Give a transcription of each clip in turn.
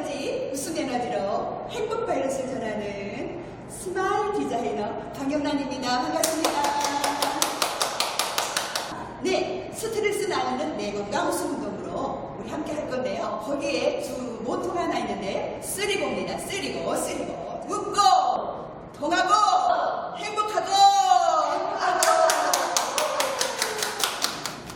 에너지, 웃음 에너지로 행복 바이러스를 전하는 스마일 디자이너 강영란입니다. 반갑습니다. 네, 스트레스 나누는 내건강 웃음 운동으로 우리 함께 할 건데요. 거기에 주 모토가 하나 있는데 쓰리고입니다. 쓰리고, 쓰리고. 웃고, 통하고, 행복하고.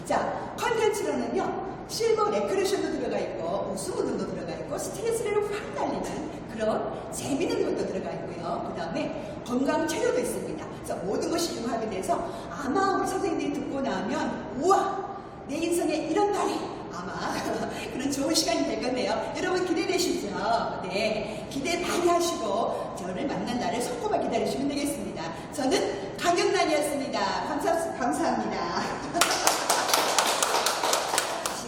자, 컨텐츠로는요, 실버 레크레이션도 들어가 있고, 운동도 들어가 있고, 스트레스를 확 날리는 그런 재미있는 것도 들어가 있고요. 그 다음에 건강 체조도 있습니다. 그래서 모든 것이 융합이 돼서 아마 우리 선생님들이 듣고 나면, 우와! 내 인생에 이런 날이 아마 그런 좋은 시간이 될 건데요. 여러분 기대되시죠? 네. 기대 많이 하시고, 저를 만난 날을 손꼽아 기다리시면 되겠습니다. 저는 강경란이었습니다. 감사, 감사합니다.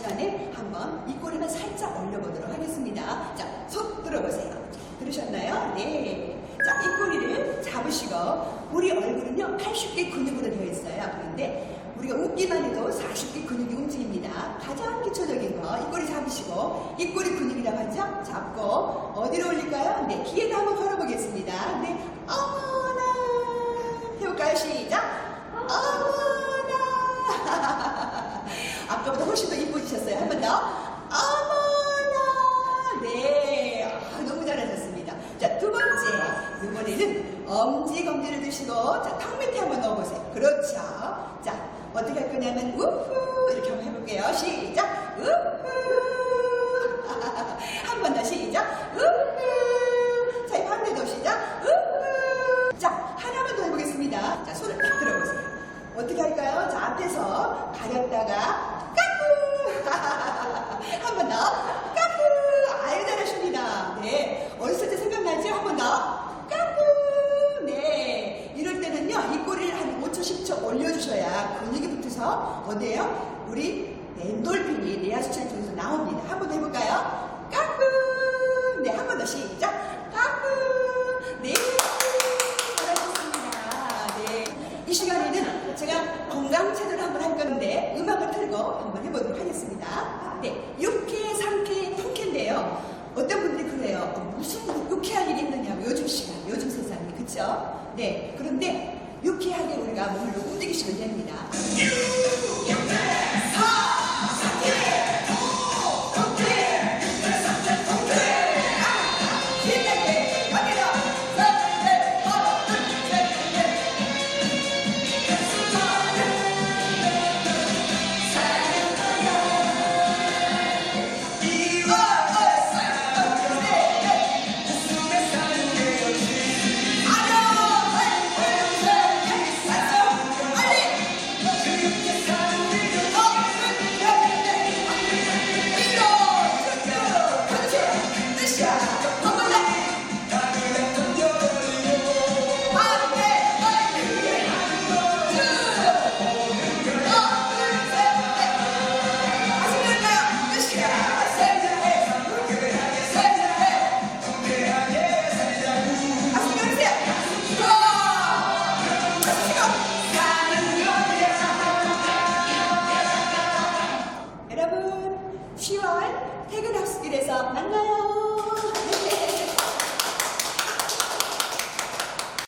시간에 한번 이 꼬리만 살짝 올려보도록 하겠습니다. 자, 손 들어보세요. 들으셨나요? 네. 자, 이 꼬리를 잡으시고, 우리 얼굴은요, 80개 근육으로 되어 있어요. 그런데 우리가 웃기만 해도 40개 근육이 움직입니다. 가장 기초적인 거, 이 꼬리 잡으시고, 이 꼬리 근육이라고 하죠? 잡고, 어디로 올릴까요? 네, 귀에다 한번 걸어보겠습니다. 네, 어머나. 해볼까요? 시작. 어머나. 아까보다 훨씬 더 이뻐지셨어요. 한 번 더. 어머나. 네. 아, 너무 잘하셨습니다. 자, 두 번째. 이번에는 엄지 검지를 드시고, 자, 턱 밑에 한번 넣어보세요. 그렇죠. 자, 어떻게 할 거냐면, 우후. 이렇게 한번 해볼게요. 시작. 우후. 한 번 더 시작. 우후. 자, 이 반대도 시작. 우후. 자, 하나만 더 해보겠습니다. 자, 손을 딱 들어보세요. 어떻게 할까요? 자, 앞에서 가렸다가 까꾸! 한번 더. 까꾸! 아유, 잘하십니다. 네. 어렸을 때 생각나죠? 한번 더. 올려주셔야 근육이 붙어서 어디에요? 우리 엔돌핀이 리아수철 중에서 나옵니다. 한 번 해볼까요? 까꿍! 네, 한 번 더 시작! 까꿍! 네, 잘하셨습니다. 네, 이 시간에는 제가 건강 체조를 한번 할 건데 음악을 틀고 한번 해보도록 하겠습니다. 네, 육회, 삼회, 통쾌인데요. 어떤 분들이 그래요. 어, 무슨 육회할 일이 있느냐고 요즘 시간, 요즘 세상에, 그쵸? 네, 그런데 유쾌하게 우리가 몸을 주시면 됩니다. 10월 퇴근학습길에서 만나요.